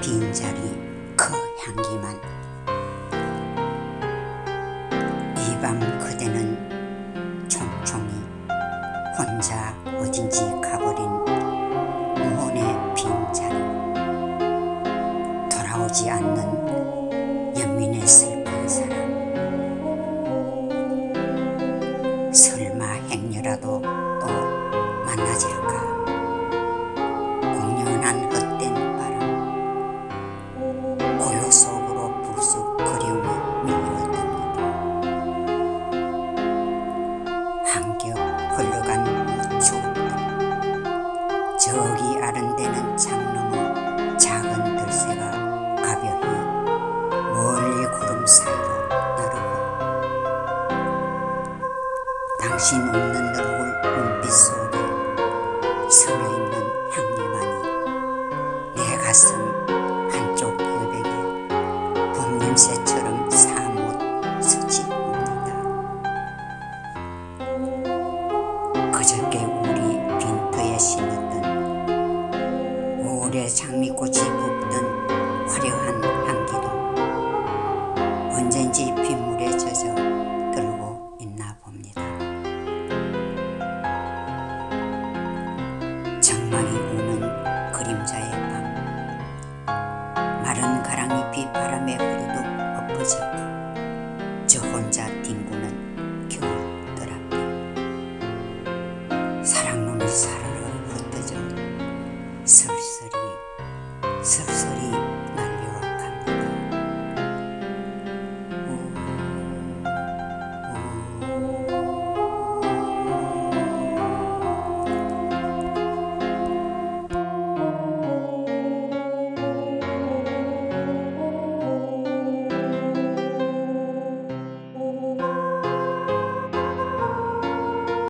빈자리 그 향기만. 이 밤 그대는 총총히 혼자 어딘지 가버린 무혼의 빈자리. 돌아오지 않는 연민의 슬픈 사랑. 설마 행여라도 또 만나질까 저기 아른대는 창 너머 작은 들새가 가벼이 멀리 구름 사이로 나르고 당신 웃는 얼굴 눈빛 속에 스며있는 향기만이 내 가슴 한쪽 여백에 봄 냄새처럼 사뭇 스치 옵니다. 그저께 우리 빈터에 심었 겨울에 장미꽃이 붙던 화려한 향기도 언젠지 빗물에 젖어 들고 있나 봅니다. 정망이 우는 그림자의 밤 마른 가랑잎이 바람에 흐르듯 엎어지고 저 혼자 뒹구는 겨울 들 앞에 사랑 눈을 사랑 sırf.